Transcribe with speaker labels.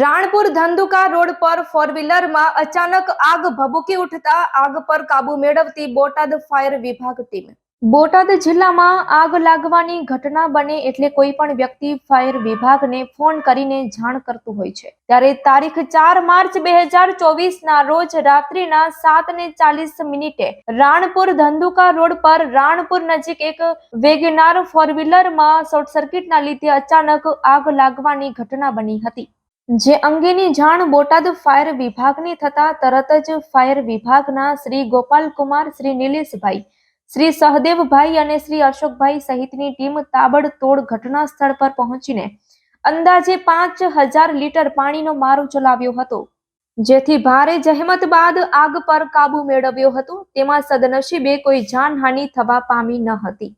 Speaker 1: Ranpur Dhandhuka road પર four વ્હીલરમાં અચાનક આગ ભભૂકી ઉઠતા આગ પર કાબુ મેળવતી બોટાદ ફાયર વિભાગ ટીમ. બોટાદ જિલ્લામાં આગ લાગવાની ઘટના બને એટલે કોઈ પણ વ્યક્તિ ફાયર વિભાગને ફોન કરીને જાણ કરતું હોય છે. ત્યારે તારીખ ચાર માર્ચ બે હજાર ચોવીસ ના રોજ રાત્રિના સાત ને ચાલીસ મિનિટે રાણપુર ધંધુકા રોડ પર રાણપુર નજીક એક વેગનાર ફોર વ્હીલરમાં શોર્ટ સર્કિટના લીધે અચાનક આગ લાગવાની ઘટના બની હતી. જે અંગેની જાણ બોટાદ ફાયર વિભાગની થતા તરત જ ફાયર વિભાગના શ્રી ગોપાલકુમાર, શ્રી નિલેશભાઈ, શ્રી સહદેવભાઈ અને શ્રી અશોકભાઈ સહિતની ટીમ તાબડતોડ ઘટના સ્થળ પર પહોંચીને અંદાજે પાંચ હજાર લીટર પાણીનો મારો ચલાવ્યો હતો. જેથી ભારે જહેમત બાદ આગ પર કાબુ મેળવ્યો હતો. તેમાં સદનસીબે કોઈ જાનહાનિ થવા પામી ન હતી.